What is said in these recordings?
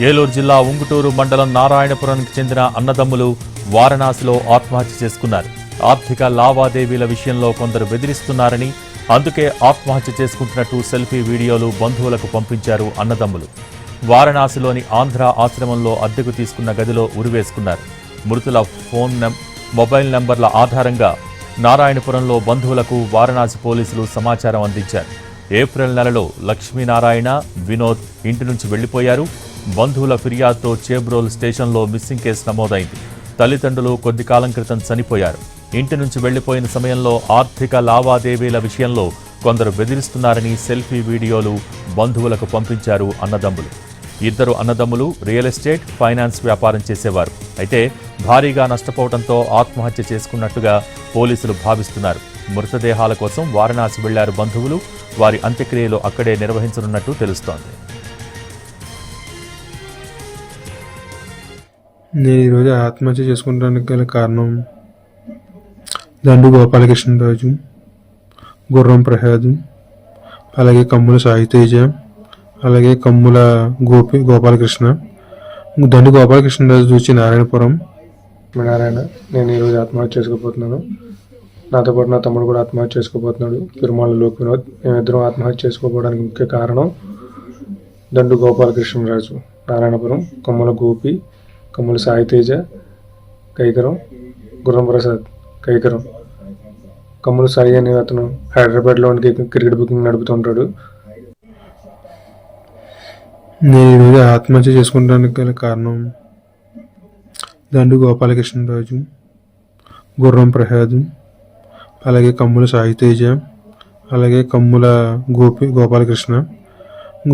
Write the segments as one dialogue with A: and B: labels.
A: ఏలూరు జిల్లా ఉంగుటూరు మండలం నారాయణపురానికి చెందిన అన్నదమ్ములు వారణాసిలో ఆత్మహత్య చేసుకున్నారు. ఆర్థిక లావాదేవీల విషయంలో కొందరు బెదిరిస్తున్నారని అందుకే ఆత్మహత్య చేసుకుంటున్నట్టు సెల్ఫీ వీడియోలు బంధువులకు పంపించారు అన్నదమ్ములు. వారణాసిలోని ఆంధ్ర ఆశ్రమంలో అద్దెకు తీసుకున్న గదిలో ఉరివేసుకున్నారు. మృతుల ఫోన్ మొబైల్ నంబర్ల ఆధారంగా నారాయణపురంలో బంధువులకు వారణాసి పోలీసులు సమాచారం అందించారు. ఏప్రిల్ నెలలో లక్ష్మీనారాయణ వినోద్ ఇంటి నుంచి వెళ్ళిపోయారు బంధువుల ఫిర్యాదుతో చేబ్రోల్ స్టేషన్లో మిస్సింగ్ కేసు నమోదైంది. తల్లిదండ్రులు కొద్ది కాలం క్రితం చనిపోయారు. ఇంటి నుంచి వెళ్ళిపోయిన సమయంలో ఆర్థిక లావాదేవీల విషయంలో కొందరు బెదిరిస్తున్నారని సెల్ఫీ వీడియోలు బంధువులకు పంపించారు అన్నదమ్ములు. ఇద్దరు అన్నదమ్ములు రియల్ ఎస్టేట్ ఫైనాన్స్ వ్యాపారం చేసేవారు. అయితే భారీగా నష్టపోవడంతో ఆత్మహత్య చేసుకున్నట్టుగా పోలీసులు భావిస్తున్నారు. మృతదేహాల కోసం వారణాసి వెళ్ళారు బంధువులు. వారి అంత్యక్రియలు అక్కడే నిర్వహించనున్నట్టు తెలుస్తోంది.
B: నేను ఈరోజు ఆత్మహత్య చేసుకుంటానికి గల కారణం దండు గోపాలకృష్ణరాజు గుర్రం ప్రసాద్ అలాగే కమ్ముల సాయితేజ అలాగే కమ్ముల గోపి గోపాలకృష్ణ. దండు గోపాలకృష్ణరాజు చూసి నారాయణపురం. నారాయణ నేను ఈరోజు ఆత్మహత్య చేసుకోబోతున్నాను. నాతో పాటు నా తమ్ముడు కూడా ఆత్మహత్య చేసుకోబోతున్నాడు. తిరుమల లోక్ వినోద్ మేమిద్దరం ఆత్మహత్య చేసుకోవడానికి ముఖ్య కారణం దండు గోపాలకృష్ణరాజు నారాయణపురం కొమ్మల గోపి కమ్ముల సాయితేజ కైకరం గుర్రం ప్రసాద్ కైకరం కమ్ముల సాయి అనే అతను హైదరాబాద్లోనికి క్రికెట్ బుకింగ్ నడుపుతుంటాడు నేను ఈరోజు ఆత్మహత్య చేసుకుంటానికి గల కారణం దండు గోపాలకృష్ణరాజు గుర్రం ప్రసాద్ అలాగే కమ్ముల సాయితేజ అలాగే కమ్ముల గోపి గోపాలకృష్ణ.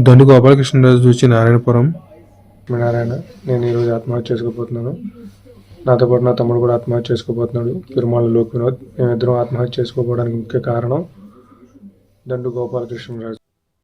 B: దండు గోపాలకృష్ణరాజు చూసి నారాయణపురం నారాయణ నేను ఈరోజు ఆత్మహత్య చేసుకోబోతున్నాను. నాతో పాటు నా తమ్ముడు కూడా ఆత్మహత్య చేసుకోబోతున్నాడు. తిరుమల లోక్ వినోద్. మేమిద్దరం ఆత్మహత్య చేసుకోవడానికి ముఖ్య కారణం దండు గోపాలకృష్ణరాజు